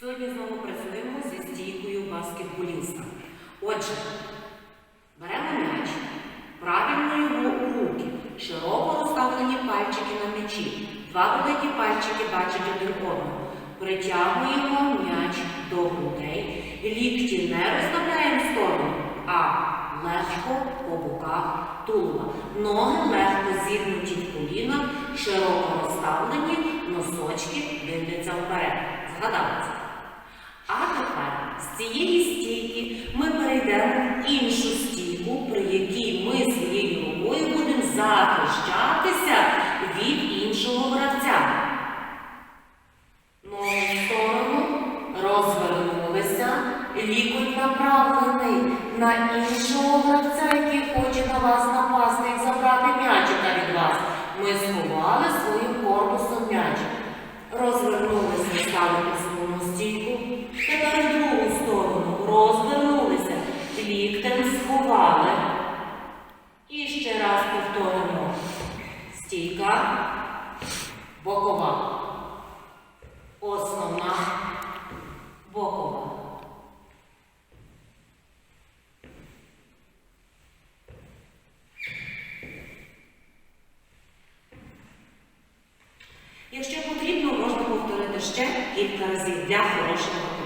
Сьогодні знову працюємо зі стійкою баскетболіста. Отже, беремо м'яч, правильно його у руки, широко розставлені пальчики на м'ячі, два великі пальчики бачать один одного. Притягуємо м'яч до грудей, лікті не розставляємо в сторону, а легко по боках тулуба. Ноги легко зігнуті в колінах, широко розставлені, носочки дивляться вперед. Згадали цієї стійки ми перейдемо в іншу стійку, при якій ми своєю рукою будемо захищатися від іншого гравця. В сторону, розвернулися, лікоть направлений на іншого гравця, який хоче на вас напасти і забрати м'ячика від вас. Ми сховали своїм корпусом м'ячик. Розвернулися, стали ліктем сховали. І ще раз повторимо. Стійка, бокова. Основна бокова. Якщо потрібно, можна повторити ще кілька разів для хорошого.